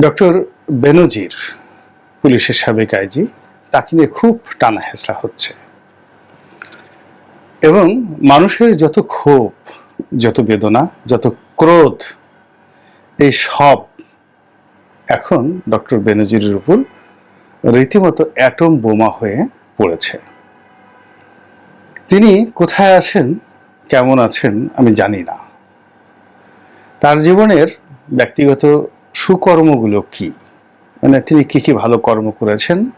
Doctor বেনজির, পুলিশের সাবেক IG, তাকে নিয়ে খুব টানা হেসলা হচ্ছে। এবং মানুষের যত ক্ষোভ, যত বেদনা, যত ক্রোধ, এই সব এখন ডক্টর বেনজিরের উপর রীতিমতো অ্যাটম বোমা হয়ে পড়েছে। তিনি কোথায় আছেন, কেমন আছেন আমি জানি না। তার জীবনের ব্যক্তিগত সুকর্মগুলো কি? মানে তিনি কি কি ভালো কর্ম করেছেন?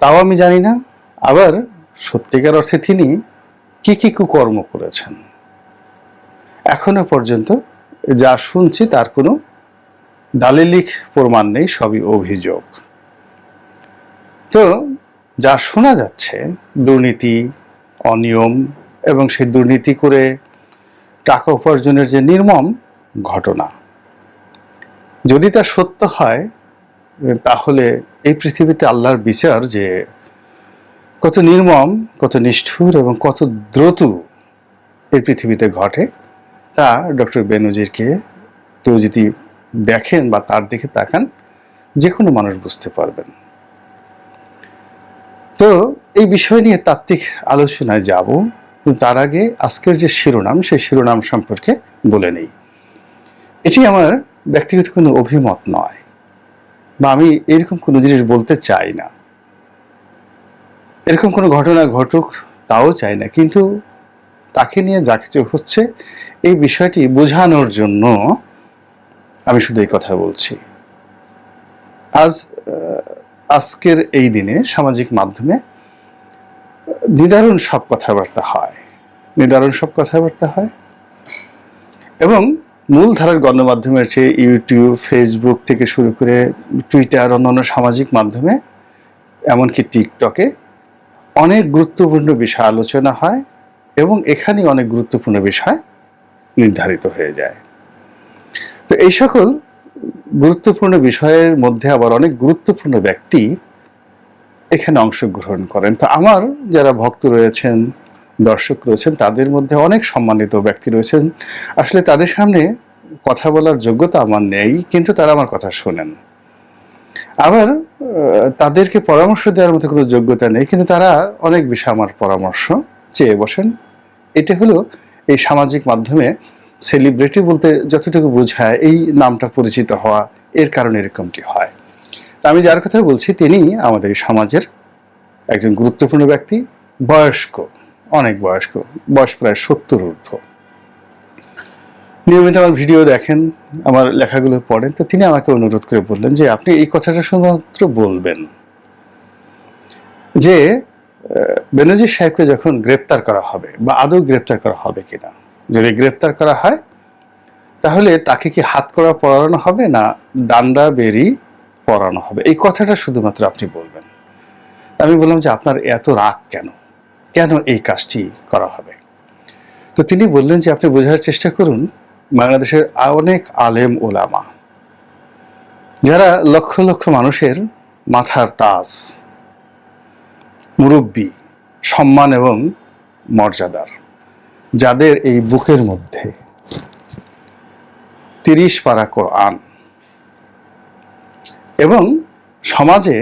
তাও আমি জানি না। আবার সত্যিকার অর্থে তিনি কি কি কুকর্ম করেছেন? এখনও পর্যন্ত যা শুনছি তার কোনো দালিলিক প্রমাণ নেই, সবই অভিযোগ। তো যা শোনা যাচ্ছে, দুর্নীতি, অনিয়ম এবং সেই দুর্নীতি করে টাকা উপার্জনের যে নির্মম ঘটনা যদি তা সত্য হয়, তাহলে এই পৃথিবীতে আল্লাহর বিচার যে কত নির্মম, কত নিষ্ঠুর এবং কত দ্রুত এই পৃথিবীতে ঘটে, তা ডক্টর বেনজিরকে কেউ যদি দেখেন বা তার দিকে তাকান, যে কোনো মানুষ বুঝতে পারবেন। তো এই বিষয় নিয়ে তাত্ত্বিক আলোচনায় যাব, কিন্তু তার আগে আজকের যে শিরোনাম, সেই শিরোনাম সম্পর্কে বলে নেই। এটি আমার ব্যক্তিগত কোনো অভিমত নয়। বা আমি এরকম কোনো জিনিস বলতে চাই না। এরকম কোনো ঘটনা ঘটুক, তাও চাই না। কিন্তু তাকে নিয়ে যা কিছু হচ্ছে, এই বিষয়টি বোঝানোর জন্য আমি শুধু এই কথা বলছি। আজ আজকের এই দিনে সামাজিক মাধ্যমে নিদারুণ সব কথাবার্তা হয়। নিদারুণ সব কথাবার্তা হয়। এবং মূলধারার গণমাধ্যমের চেয়ে ইউটিউব ফেসবুক থেকে শুরু করে টুইটার অন্যান্য সামাজিক মাধ্যমে, এমনকি টিকটকে অনেক গুরুত্বপূর্ণ বিষয় আলোচনা হয় এবং এখানে অনেক গুরুত্বপূর্ণ বিষয় নির্ধারিত হয়ে যায়। তো এই সকল গুরুত্বপূর্ণ বিষয়ের মধ্যে আবার অনেক গুরুত্বপূর্ণ ব্যক্তি এখানে অংশগ্রহণ করেন। তো আমার যারা ভক্ত রয়েছেন দর্শক রয়েছেন, তাদের মধ্যে অনেক সম্মানিত ব্যক্তি রয়েছেন। আসলে তাদের সামনে কথা বলার যোগ্যতা আমার নেই, কিন্তু তারা আমার কথা শোনেন। আবার তাদেরকে পরামর্শ দেওয়ার মতো কোনো যোগ্যতা নেই, কিন্তু তারা অনেক বিষয়ে আমার পরামর্শ চেয়ে বসেন। এটা হলো এই সামাজিক মাধ্যমে সেলিব্রিটি বলতে যতটুকু বোঝায়, এই নামটা পরিচিত হওয়া, এর কারণে এরকমটি হয়। তা আমি যার কথা বলছি, তিনি আমাদের সমাজের একজন গুরুত্বপূর্ণ ব্যক্তি, বয়স্ক। অনেক বয়স্ক, বয়স প্রায় সত্তর ঊর্ধ্ব। নিয়মিত আমার ভিডিও দেখেন, আমার লেখাগুলো পড়েন, তো তিনি আমাকে অনুরোধ করে বললেন যে, আপনি এই কথাটা শুধুমাত্র বলবেন। যে বেনজির সাহেবকে যখন গ্রেপ্তার করা হবে বা আদৌ গ্রেপ্তার করা হবে কিনা, যদি গ্রেপ্তার করা হয়, তাহলে তাকে কি হাত করা পড়ানো হবে না ডান্ডা বেরি পড়ানো হবে? এই কথাটা শুধুমাত্র আপনি বলবেন। আমি বললাম যে, আপনার এত রাগ কেন? কেন এই কাজটি করা হবে? তো তিনি বললেন যে আপনি বোঝার চেষ্টা করুন, বাংলাদেশের অনেক আলেম ওলামা, যারা লক্ষ লক্ষ মানুষের মাথার তাজ, মুরব্বী, সম্মান এবং মর্যাদার, যাদের এই বুকের মধ্যে তিরিশ পারা কোরআন এবং সমাজে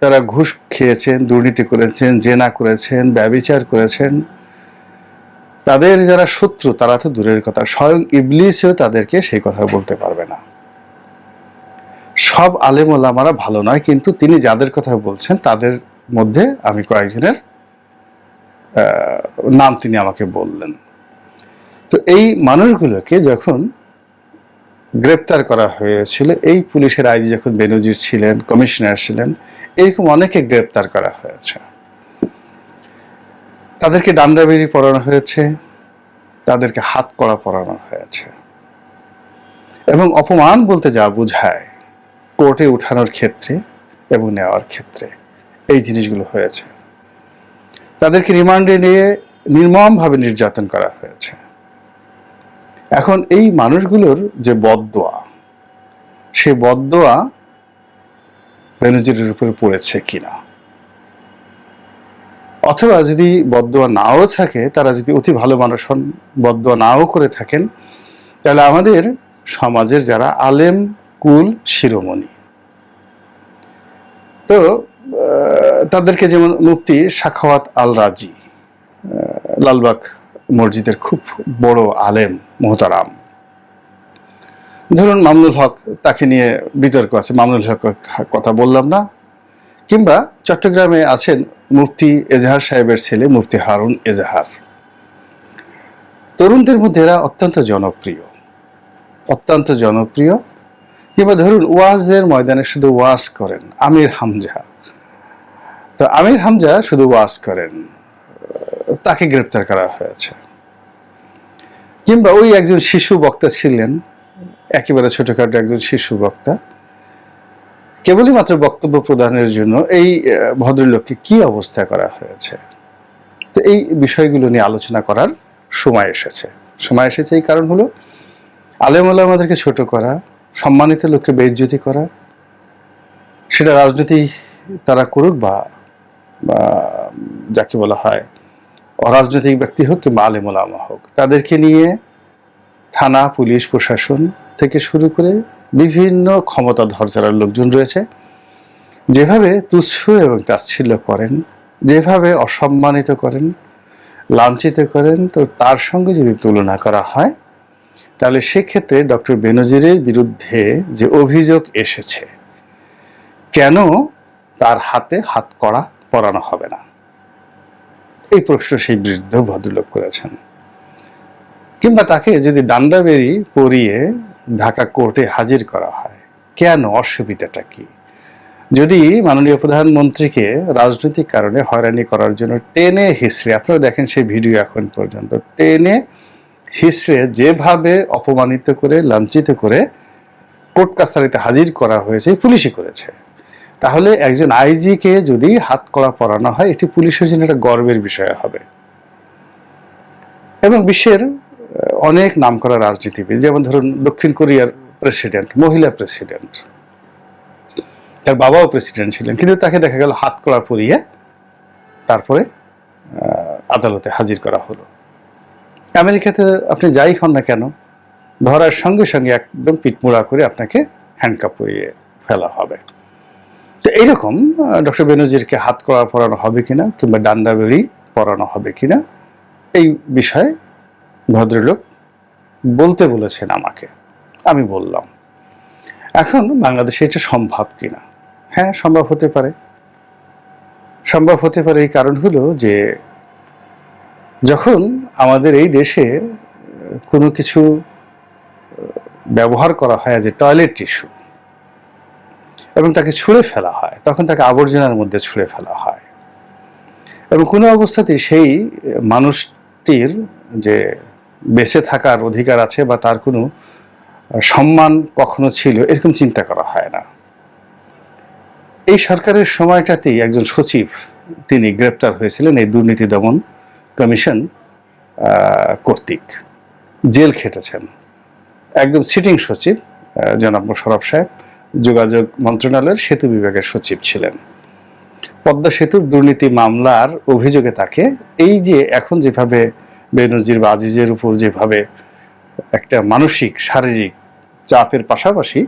তারা ঘুষ খেয়েছেন, দুর্নীতি করেছেন, জেনা করেছেন, ব্যবিচার করেছেন, তাদের যারা শত্রু, তারা তো দূরের কথা। স্বয়ং ইবলিসও তাদেরকে সেই কথা বলতে পারবে না। সব আলেম ওলামারা ভালো নয়, কিন্তু তিনি যাদের কথা বলছেন, তাদের মধ্যে আমি কয়েকজনের নাম তিনি আমাকে বললেন। তো এই মানুষগুলোকে যখন গ্রেপ্তার করা হয়েছিল। এই পুলিশের আইজি যখন বেনজির ছিলেন, কমিশনার ছিলেন, এরকম অনেকে গ্রেপ্তার করা হয়েছে। তাদেরকে ডান্ডাবেরি পড়ানো হয়েছে, তাদেরকে হাত কড়া পড়ানো হয়েছে। এবং অপমান বলতে যা বোঝায়, কোর্টে উঠানোর ক্ষেত্রে এবং নেওয়ার ক্ষেত্রে এই জিনিসগুলো হয়েছে। তাদেরকে রিমান্ডে নিয়ে নির্মমভাবে নির্যাতন করা হয়েছে। এখন এই মানুষগুলোর যে বদদোয়া সে বদদোয়া বেনজিরের উপরে পড়েছে কিনা? অথবা যদি বদদোয়া নাও থাকে, তারা যদি অতি ভালো মানুষ হন, বদদোয়া নাও করে থাকেন, তাহলে আমাদের সমাজের যারা আলেম, কুল, শিরোমণি, তো তাদেরকে যেমন মুফতি সাখাওয়াত আল রাজি লালবাগ মসজিদের খুব বড় আলেম মোহতারাম। ধরুন মামুনুল হক তাকে নিয়ে বিতর্ক আছে, মামুনুল হক কথা বললাম না। কিংবা চট্টগ্রামে আছেন মুফতি এজাহার সাহেবের ছেলে মুফতি হারুন এজাহার। তরুণদের মধ্যে এরা অত্যন্ত জনপ্রিয়। অত্যন্ত জনপ্রিয়। কিংবা ধরুন ওয়াজের ময়দানে শুধু ওয়াজ করেন, আমির হামজা। তো আমির হামজা শুধু ওয়াজ করেন, তাকে গ্রেপ্তার করা হয়েছে। কিংবা ওই একজন শিশু বক্তা ছিলেন, একেবারে ছোটখাটো একজন শিশু বক্তা কেবলই মাত্র বক্তব্য প্রদানের জন্য এই ভদ্রলোককে কি অবস্থা করা হয়েছে? তো এই বিষয়গুলো নিয়ে আলোচনা করার সময় এসেছে। সময় এসেছে এই কারণ হলো আলেম আমাদেরকে ছোট করা, সম্মানিত লোককে বেইজ্জতি করা, সেটা রাজনীতি তারা করুক বা, যাকে বলা হয় অরাজনৈতিক ব্যক্তি হোক কিংবা আলেম ওলামা হোক, তাদেরকে নিয়ে থানা, পুলিশ, প্রশাসন থেকে শুরু করে বিভিন্ন ক্ষমতাধর যারা লোকজন রয়েছে। যেভাবে তুচ্ছ এবং তাচ্ছিল্য করেন, যেভাবে অসম্মানিত করেন, লাঞ্ছিত করেন, তো তার সঙ্গে যদি তুলনা করা হয়, তাহলে সেক্ষেত্রে ডক্টর বেনজিরের বিরুদ্ধে যে অভিযোগ এসেছে, কেন তার হাতে হাত কড়া পরানো হবে না? এই প্রশ্ন সেই বৃদ্ধ ভদ্রলোক করেছেন। কিংবা তাকে যদি ডান্ডা বেরি পরিয়ে ঢাকা কোর্টে হাজির করা হয়, কেন? অসুবিধাটা কি? যদি মাননীয় প্রধানমন্ত্রীকে রাজনৈতিক কারণে হয়রানি করার জন্য টেনে হিসড়ে আপনারা দেখেন সেই ভিডিও এখন পর্যন্ত, টেনে হিসড়ে যেভাবে অপমানিত করে, লাঞ্ছিত করে কোর্ট কাছারিতে হাজির করা হয়েছে, পুলিশই করেছে। তাহলে একজন আইজিকে যদি হাত কড়া পরানো হয়, এটি পুলিশের জন্য একটা গর্বের বিষয় হবে। এবং বিশ্বের অনেক নামকরা রাজনীতিবিদ, যেমন ধরুন দক্ষিণ কোরিয়ার প্রেসিডেন্ট, মহিলা প্রেসিডেন্ট, তার বাবাও প্রেসিডেন্ট ছিলেন, কিন্তু তাকে দেখা গেল হাত কড়া পরিয়ে তারপরে আদালতে হাজির করা হলো। আমেরিকাতে আপনি যাই হন না কেন, ধরার সঙ্গে সঙ্গে একদম পিটমুড়া করে আপনাকে হ্যান্ডকাপ পরিয়ে ফেলা হবে। তো এইরকম ডক্টর বেনজিরকে হাত করা পরানো হবে কিনা কিংবা ডান্ডা বেড়ি পরানো হবে কিনা, এই বিষয়ে ভদ্রলোক বলতে বলেছেন আমাকে। আমি বললাম, এখন বাংলাদেশে এটা সম্ভব কিনা? হ্যাঁ সম্ভব হতে পারে। সম্ভব হতে পারে এই কারণ হলো যে, যখন আমাদের এই দেশে কোনো কিছু ব্যবহার করা হয় যে টয়লেট টিস্যু এবং তাকে ছুঁড়ে ফেলা হয়। তখন তাকে আবর্জনার মধ্যে ছুঁড়ে ফেলা হয়। এবং কোনো অবস্থাতেই সেই মানুষটির যে বেঁচে থাকার অধিকার আছে বা তার কোনো সম্মান কখনো ছিল, এরকম চিন্তা করা হয় না। এই সরকারের সময়টাতেই একজন সচিব তিনি গ্রেপ্তার হয়েছিলেন এই দুর্নীতি দমন কমিশন কর্তৃক। জেল খেটেছেন। একদম সিটিং সচিব জনাব মোশারফ সাহেব। যোগাযোগ মন্ত্রণালয়ের সেতু বিভাগের সচিব ছিলেন। পদ্মা সেতুর দুর্নীতি মামলার অভিযোগে তাকে এই যে এখন যেভাবে বেনজির বা আজিজের উপর যেভাবে একটা মানসিক, শারীরিক চাপের পাশাপাশি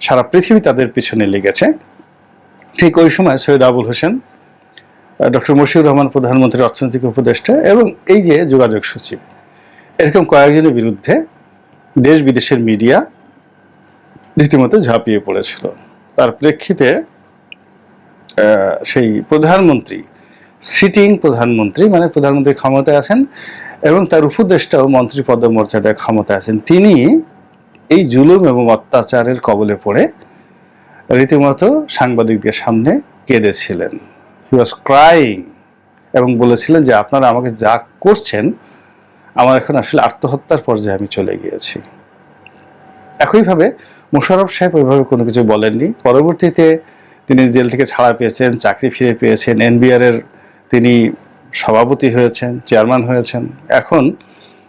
সারা পৃথিবী তাদের পিছনে লেগেছে, ঠিক ওই সময় সৈয়দ আবুল হোসেন ডক্টর মশিউর রহমান প্রধানমন্ত্রীর অর্থনৈতিক উপদেষ্টা এবং এই যে যোগাযোগ সচিব, এরকম কয়েকজনের বিরুদ্ধে দেশ বিদেশের মিডিয়া রীতিমতো ঝাঁপিয়ে পড়েছিল। তার প্রেক্ষিতে সেই প্রধানমন্ত্রী সিটিং প্রধানমন্ত্রী মানে প্রধানমন্ত্রী ক্ষমতায় আছেন এবং তার উপদেষ্টাও মন্ত্রী পদমর্যাদায় ক্ষমতায় আছেন, তিনি এই জুলুম এবং অত্যাচারের কবলে পড়ে রীতিমতো সাংবাদিকদের সামনে কেঁদেছিলেন। হি ওয়াজ ক্রাইং এবং বলেছিলেন যে, আপনারা আমাকে যা করছেন, আমার এখন আসলে আত্মহত্যার পর্যায়ে আমি চলে গিয়েছি। একইভাবে মোশাররফ সাহেব ওইভাবে কোনো কিছু বলেননি। পরবর্তীতে তিনি জেল থেকে ছাড়া পেয়েছেন, চাকরি ফিরে পেয়েছেন, এনবিআর এর তিনি সভাপতি হয়েছেন, চেয়ারম্যান হয়েছেন। এখন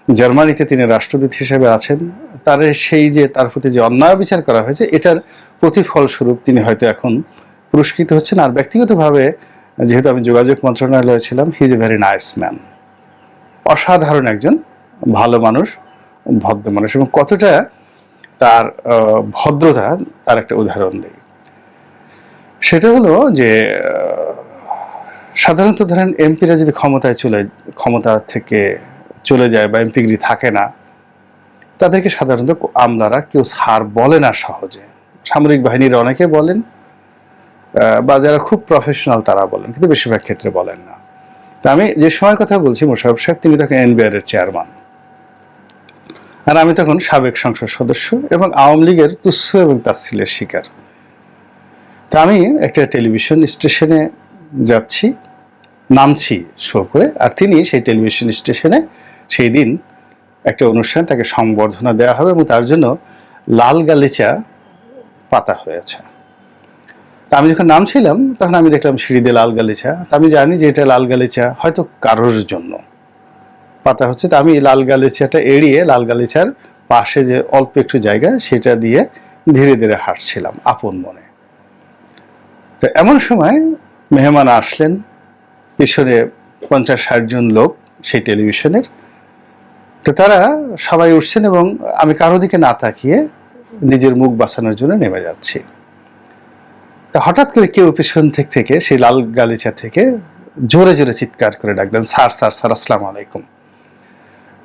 জার্মানিতে তিনি রাষ্ট্রদূত হিসেবে আছেন। তার সেই যে তার প্রতি যে অন্যায় বিচার করা হয়েছে, এটার প্রতিফল স্বরূপ তিনি হয়তো এখন পুরস্কৃত হচ্ছেন। আর ব্যক্তিগতভাবে যেহেতু আমি যোগাযোগ মন্ত্রণালয়ে ছিলাম he is a very nice man অসাধারণ একজন, ভালো মানুষ, ভদ্র মানুষ এবং কতটা তার ভদ্রতা তার একটা উদাহরণ দেই। সেটা হলো যে সাধারণত ধরেন এমপিরা যদি ক্ষমতায় চলে, ক্ষমতা থেকে চলে যায় বা এমপিগিরি থাকে না, তাদেরকে সাধারণত আমলারা কেউ সার বলে না সহজে। সামরিক বাহিনীর অনেকে বলেন বা যারা খুব প্রফেশনাল তারা বলেন, কিন্তু বেশিরভাগ ক্ষেত্রে বলেন না। তা আমি যে সময়ের কথা বলছি, মোশারফ সাহেব, তিনি তখন এনবিআর এর চেয়ারম্যান আর আমি তখন সাবেক সংসদ সদস্য এবং আওয়ামী লীগের তুচ্ছ এবং তাচ্ছিলের শিকার। তা আমি একটা টেলিভিশন স্টেশনে যাচ্ছি, নামছি শো করে, আর তিনি সেই টেলিভিশন স্টেশনে সেই দিন একটা অনুষ্ঠান তাকে সংবর্ধনা দেওয়া হবে এবং তার জন্য লাল গালিচা পাতা হয়েছে। তা আমি যখন নামছিলাম, তখন আমি দেখলাম সিঁড়িতে লাল গালিচা। তা আমি জানি যে এটা লাল গালিচা হয়তো কারোর জন্য। পাতা হচ্ছে, তা আমি লাল গালিচাটা এড়িয়ে লাল গালিচার পাশে যে অল্প একটু জায়গা, সেটা দিয়ে ধীরে ধীরে হাঁটছিলাম আপন মনে। তো এমন সময় মেহমান আসলেন, পিছনে পঞ্চাশ ষাট জন লোক সেই টেলিভিশনের। তো তারা সবাই উঠছেন এবং আমি কারও দিকে না তাকিয়ে নিজের মুখ বাঁচানোর জন্য নেমে যাচ্ছি। তা হঠাৎ করে কেউ পিছন থেকে থেকে সেই লাল গালিচা থেকে জোরে জোরে চিৎকার করে ডাকলেন, স্যার স্যার স্যার, আসসালামু আলাইকুম।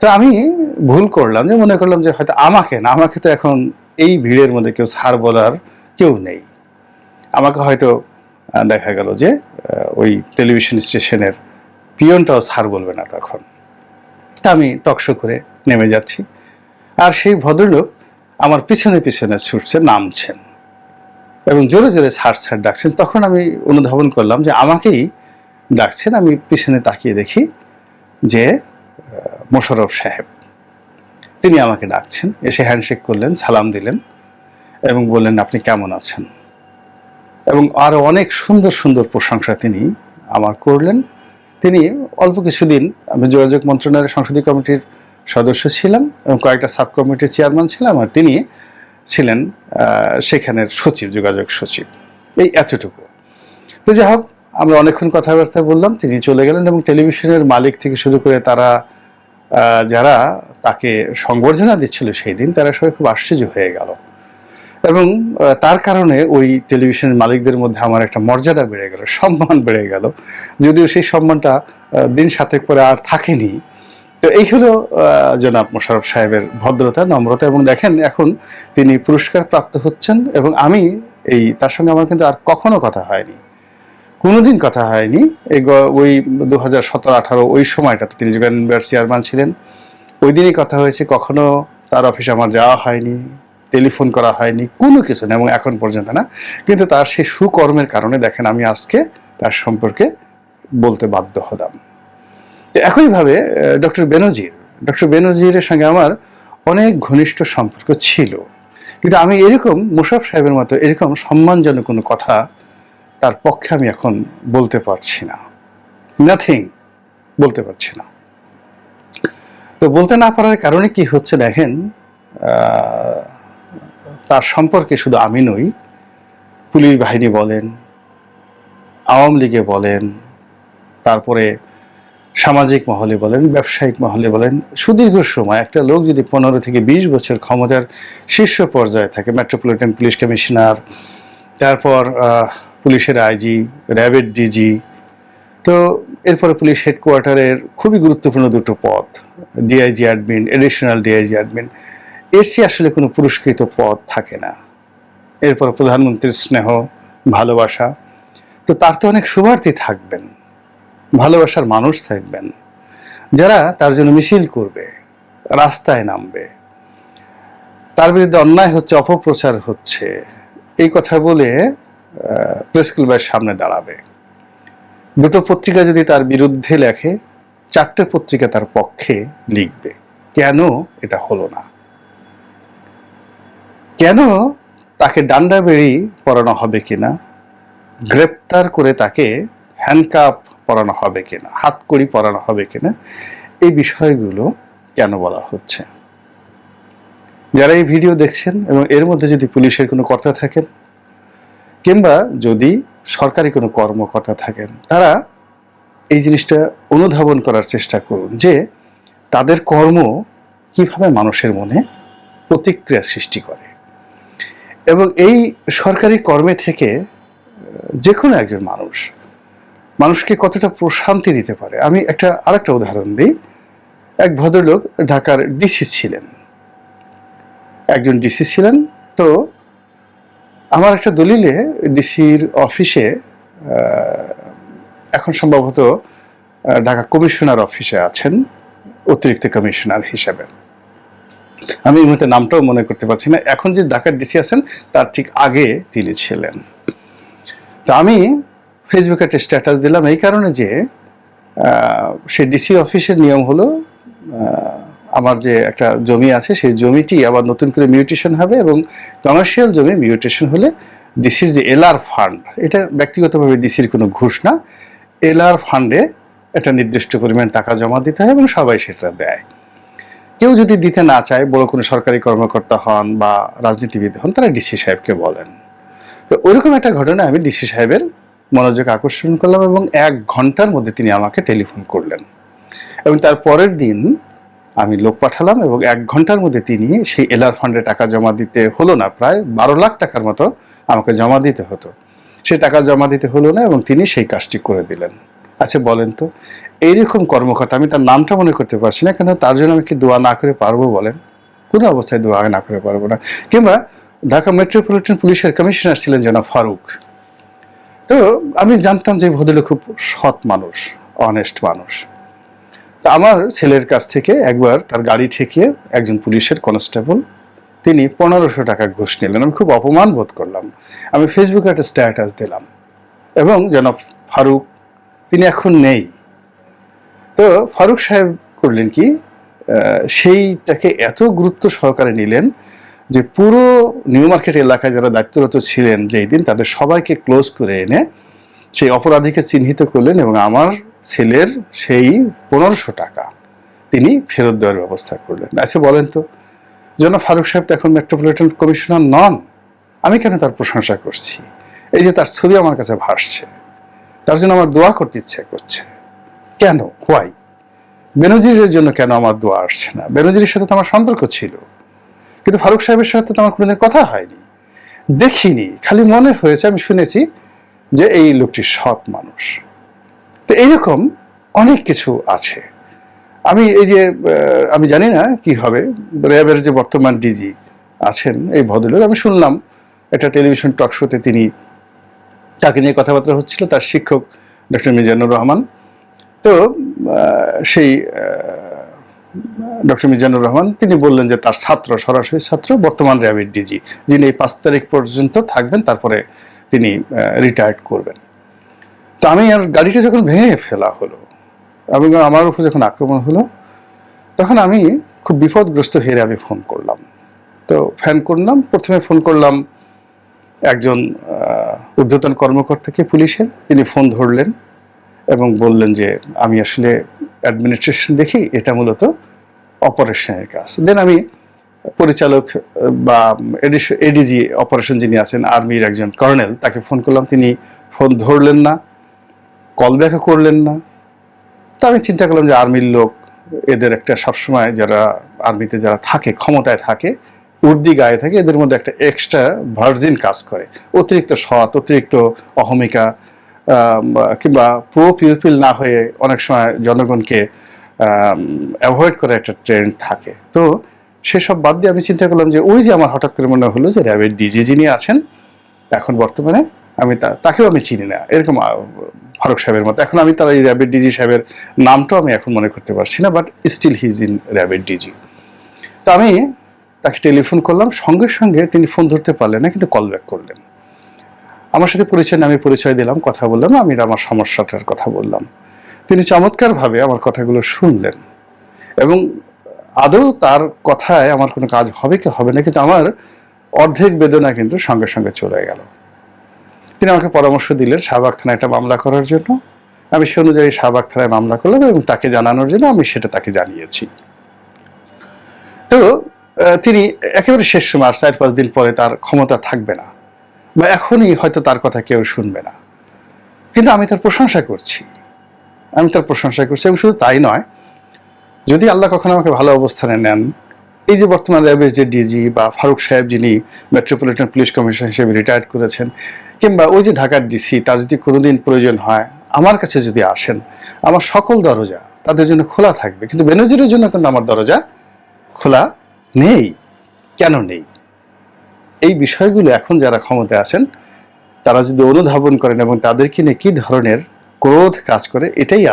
তো আমি ভুল করলাম যে মনে করলাম যে হয়তো আমাকে না, আমাকে তো এখন এই ভিড়ের মধ্যে কেউ স্যার বলার কেউ নেই। আমাকে হয়তো দেখা গেল যে ওই টেলিভিশন স্টেশনের পিয়নটাও স্যার বলবে না তখন। তা আমি টকশো করে নেমে যাচ্ছি। আর সেই ভদ্রলোক আমার পিছনে পিছনে ছুটছে, নামছেন এবং জোরে জোরে সার সার ডাকছেন। তখন আমি অনুধাবন করলাম যে আমাকেই ডাকছেন। আমি পিছনে তাকিয়ে দেখি যে মোশাররফ সাহেব। তিনি আমাকে ডাকছেন, এসে হ্যান্ডশেক করলেন, সালাম দিলেন এবং বললেন, আপনি কেমন আছেন? এবং আরও অনেক সুন্দর সুন্দর প্রশংসা তিনি আমার করলেন। তিনি অল্প কিছুদিন আমি যোগাযোগ মন্ত্রণালয়ের সংসদীয় কমিটির সদস্য ছিলাম এবং কয়েকটা সাব কমিটির চেয়ারম্যান ছিলাম আর তিনি ছিলেন সেখানের সচিব, যোগাযোগ সচিব। এই এতটুকু। তো যাই হোক, আমরা অনেকক্ষণ কথাবার্তা বললাম, তিনি চলে গেলেন এবং টেলিভিশনের মালিক থেকে শুরু করে তারা যারা তাকে সংবর্ধনা দিচ্ছিল সেই দিন, তারা সবাই খুব আশ্চর্য হয়ে গেল। এবং তার কারণে ওই টেলিভিশনের মালিকদের মধ্যে আমার একটা মর্যাদা বেড়ে গেল, সম্মান বেড়ে গেল। যদিও সেই সম্মানটা দিন সাতেক পরে আর থাকেনি। তো এই হলো জনাব মোশাররফ সাহেবের ভদ্রতা, নম্রতা এবং দেখেন, এখন তিনি পুরস্কার প্রাপ্ত হচ্ছেন এবং আমি এই, তার সঙ্গে আমার কিন্তু আর কখনো কথা হয়নি। কোনোদিন কথা হয়নি। এই ওই দু হাজার সতেরো আঠারো ওই সময়টাতে তিনি যখন চেয়ারম্যান ছিলেন, ওই দিনই কথা হয়েছে, কখনো তার অফিসে আমার যাওয়া হয়নি, টেলিফোন করা হয়নি, কোনো কিছু না, এবং এখন পর্যন্ত না। কিন্তু তার সেই সুকর্মের কারণে দেখেন আমি আজকে তার সম্পর্কে বলতে বাধ্য হলাম। একইভাবে ডক্টর বেনজির, ডক্টর বেনজিরের সঙ্গে আমার অনেক ঘনিষ্ঠ সম্পর্ক ছিল। কিন্তু আমি এরকম মুশাফ সাহেবের মতো এরকম সম্মানজনক কোনো কথা তার পক্ষে আমি এখন বলতে পারছি না। নাথিং বলতে পারছি না। তো বলতে না পারার কারণে কি হচ্ছে দেখেন তার সম্পর্কে শুধু আমি নই, পুলিশ বাহিনী বলেন, আওয়ামী লীগে বলেন, তারপরে সামাজিক মহলে বলেন, ব্যবসায়িক মহলে বলেন, সুদীর্ঘ সময় একটা লোক যদি পনেরো থেকে বিশ বছর ক্ষমতার শীর্ষ পর্যায়ে থাকে মেট্রোপলিটন পুলিশ কমিশনার তারপর পুলিশের আইজি, র্যাবের ডিজি। তো এরপরে পুলিশ হেডকোয়ার্টারের খুবই গুরুত্বপূর্ণ দুটো পদ, DIG admin, additional DIG admin. এর আসলে কোনো পুরস্কৃত পদ থাকে না। এরপর প্রধানমন্ত্রীর স্নেহ, ভালোবাসা। তো তার তো অনেক শুভার্থী থাকবেন, ভালোবাসার মানুষ থাকবেন। যারা তার জন্য মিছিল করবে, রাস্তায় নামবে। তার বিরুদ্ধে অন্যায় হচ্ছে, অপপ্রচার হচ্ছে। এই কথা বলে প্রেস ক্লাবের সামনে দাঁড়াবে। দুটো পত্রিকা যদি তার বিরুদ্ধে লেখে, চারটে পত্রিকা তার পক্ষে লিখবে। কেন এটা হলো না? কেন তাকে ডান্ডা বেড়ি পরানো হবে কিনা? গ্রেপ্তার করে তাকে হ্যান্ডকাপ পরানো হবে কিনা? হাতকড়ি পরানো হবে কিনা? এই বিষয়গুলো কেন বলা হচ্ছে? যারা এই ভিডিও দেখছেন এবং এর মধ্যে যদি পুলিশের কোনো কর্তা থাকেন কিংবা যদি সরকারি কোনো কর্মকর্তা থাকেন, তারা এই জিনিসটা অনুধাবন করার চেষ্টা করুন যে তাদের কর্ম কীভাবে মানুষের মনে প্রতিক্রিয়া সৃষ্টি করে। এবং এই সরকারি কর্মে থেকে যে কোনো একজন মানুষ, মানুষকে কতটা প্রশান্তি দিতে পারে। আমি একটা, আরেকটা উদাহরণ দিই। এক ভদ্রলোক ঢাকার ডিসি ছিলেন। একজন ডিসি ছিলেন, তো আমার একটা দলিলে ডিসির অফিসে এখন সম্ভবত ঢাকা কমিশনার অফিসে আছেন অতিরিক্ত কমিশনার হিসেবে। আমি এই মুহূর্তে নামটাও মনে করতে পারছি না। এখন যে ঢাকার ডিসি আছেন, তার ঠিক আগে তিনি ছিলেন। তো আমি ফেসবুকে একটা স্ট্যাটাস দিলাম এই কারণে যে সেই ডিসি অফিসের নিয়ম হলো আমার যে একটা জমি আছে, সেই জমিটি আবার নতুন করে মিউটেশন হবে এবং কমার্শিয়াল জমি মিউটেশন হলে ডিসির যে এলআর ফান্ড এটা ব্যক্তিগতভাবে ডিসির কোনো ঘুষ না। এলআর ফান্ডে একটা নির্দিষ্ট পরিমাণ টাকা জমা দিতে হয় এবং সবাই সেটা দেয়। কেউ যদি দিতে না চায়, বড় কোনো সরকারি কর্মকর্তা হন বা রাজনীতিবিদ হন, তারা ডিসি সাহেবকে বলেন। তো ওইরকম একটা ঘটনা আমি ডিসি সাহেবের মনোযোগ আকর্ষণ করলাম এবং এক ঘণ্টার মধ্যে তিনি আমাকে টেলিফোন করলেন। এবং তার পরের দিন আমি লোক পাঠালাম এবং এক ঘণ্টার মধ্যে তিনি সেই এলআর ফান্ডে টাকা জমা দিতে হলো না, প্রায় বারো লাখ টাকার মতো আমাকে জমা দিতে হতো। সেই টাকা জমা দিতে হলো না এবং তিনি সেই কাজটি করে দিলেন। আচ্ছা বলেন তো, এইরকম কর্মকর্তা, আমি তার নামটা মনে করতে পারছি না, কেন তার জন্য আমি কি দোয়া না করে পারব বলেন? কোনো অবস্থায় দোয়া না করে পারব না। কিংবা ঢাকা মেট্রোপলিটন পুলিশের কমিশনার ছিলেন জনাব ফারুক। তো আমি জানতাম যে ভদ্রলোক খুব সৎ মানুষ অনেস্ট মানুষ। তা আমার ছেলের কাছ থেকে একবার তার গাড়ি থেকে একজন পুলিশের কনস্টেবল, তিনি পনেরোশো টাকা ঘুষ নিলেন। আমি খুব অপমান বোধ করলাম। আমি ফেসবুকে একটা স্ট্যাটাস দিলাম। এবং জনাব ফারুক, তিনি এখন নেই। তো ফারুক সাহেব করলেন কি সেইটাকে এত গুরুত্ব সহকারে নিলেন যে পুরো নিউ মার্কেট এলাকায় যারা দায়িত্বরত ছিলেন, যেই দিন তাদের সবাইকে ক্লোজ করে এনে সেই অপরাধীকে চিহ্নিত করলেন এবং আমার ছেলের সেই পনেরোশো টাকা তিনি ফেরত দেওয়ার ব্যবস্থা করলেন। আচ্ছা বলেন তো যেন ফারুক সাহেব তো এখন মেট্রোপলিটন কমিশনার নন, আমি কেন তার প্রশংসা করছি? এই যে তার ছবি আমার কাছে ভাসছে, তার জন্য আমার দোয়া করতে ইচ্ছে করছে। কেন? হোয়াই বেনজিরের জন্য কেন আমার দোয়া আসছে না? বেনজিরের সাথে তো আমার সম্পর্ক ছিল, কিন্তু ফারুক সাহেবের সাথে তো আমার কোনোদিন কথা হয়নি। দেখিনি, খালি মনে হয়েছে, আমি শুনেছি যে এই লোকটি সৎ মানুষ। তো এইরকম অনেক কিছু আছে। আমি এই যে আমি জানি না কি হবে। র্যাবের যে বর্তমান ডিজি আছেন, এই ভদ্রলোক, আমি শুনলাম একটা টেলিভিশন টক শোতে তিনি তাকে নিয়ে কথাবার্তা হচ্ছিল, তার শিক্ষক ডক্টর মিজানুর রহমান। তো সেই ডক্টর মিজানুর রহমান, তিনি বললেন যে তার ছাত্র, সরাসরি ছাত্র, বর্তমান র্যাবের ডিজি, যিনি এই পাঁচ তারিখ পর্যন্ত থাকবেন, তারপরে তিনি রিটায়ার্ড করবেন। তো আমি আর গাড়িটা যখন ভেঙে ফেলা হলো, এবং আমার উপর যখন আক্রমণ হলো, তখন আমি খুব বিপদগ্রস্ত হয়ে আমি ফোন করলাম। তো ফ্যান করলাম, প্রথমে ফোন করলাম একজন ঊর্ধ্বতন কর্মকর্তাকে, পুলিশের। তিনি ফোন ধরলেন এবং বললেন যে, আমি আসলে অ্যাডমিনিস্ট্রেশন দেখি, এটা মূলত অপারেশনের কাজ। দেন আমি পরিচালক বা এডিজি অপারেশন যিনি আছেন আর্মির একজন কর্নেল তাকে ফোন করলাম। তিনি ফোন ধরলেন না। কল ব্যাকও করলেন না। তো আমি চিন্তা করলাম যে আর্মির লোক, এদের একটা সবসময় যারা আর্মিতে যারা থাকে, ক্ষমতায় থাকে, উর্দি গায়ে থাকে, এদের মধ্যে একটা এক্সট্রা ভার্জিন কাজ করে। অতিরিক্ত সৎ, অতিরিক্ত অহমিকা কিংবা প্রো পিউপিল না হয়ে অনেক সময় জনগণকে অ্যাভয়েড করে একটা ট্রেন্ড থাকে। তো সেসব বাদ দিয়ে আমি চিন্তা করলাম যে ওই যে আমার হঠাৎ করে মনে হলো যে র্যাবের ডিজি যিনি আছেন, এখন বর্তমানে আমি তাকেও আমি চিনি না। এরকম ফারুক সাহেবের মতো। এখন আমি তার এই র্যাবের ডিজি সাহেবের নামটাও আমি এখন মনে করতে পারছি না বাট স্টিল হিজ ইন র্যাবের ডিজি তো আমি তাকে টেলিফোন করলাম, সঙ্গে সঙ্গে তিনি ফোন ধরতে পারলেন না, কিন্তু কল ব্যাক করলেন। আমার সাথে পরিচয়, আমি পরিচয় দিলাম, কথা বললাম, আমি আমার সমস্যাটার কথা বললাম। তিনি চমৎকারভাবে আমার কথাগুলো শুনলেন এবং আদৌ তার কথায় আমার কোনো কাজ হবে কি হবে না, কিন্তু আমার অর্ধেক বেদনা কিন্তু সঙ্গে সঙ্গে চলে গেল। তিনি আমাকে পরামর্শ দিলেন শাহবাগ থানায় একটা মামলা করার জন্য। আমি সে অনুযায়ী শাহবাগ থানায় মামলা করলাম এবং তাকে জানানোর জন্য আমি সেটা তাকে জানিয়েছি। তো তিনি একেবারে শেষ সময়, আর চার পাঁচ দিন পরে তার ক্ষমতা থাকবে না বা এখনই হয়তো তার কথা কেউ শুনবে না। কিন্তু আমি তার প্রশংসা করছি। আমি তার প্রশংসা করছি এবং শুধু তাই নয়, যদি আল্লাহ কখনো আমাকে ভালো অবস্থানে নেন এই যে বর্তমান র্যাবের যে ডিজি বা ফারুক সাহেব যিনি মেট্রোপলিটন পুলিশ কমিশনার হিসেবে রিটায়ার করেছেন, কিংবা ওই যে ঢাকার ডিসি তার যদি কোনোদিন প্রয়োজন হয়, আমার কাছে যদি আসেন, আমার সকল দরজা তাদের জন্য খোলা থাকবে। কিন্তু বেনজিরের জন্য কিন্তু আমার দরজা খোলা নেই। কেন নেই? এই বিষয়গুলো এখন যারা ক্ষমতায় আছেন, তারা যদি অনুধাবন করেন এবং তাদেরকে নিয়ে কী ধরনের ক্রোধ কাজ করে, এটাই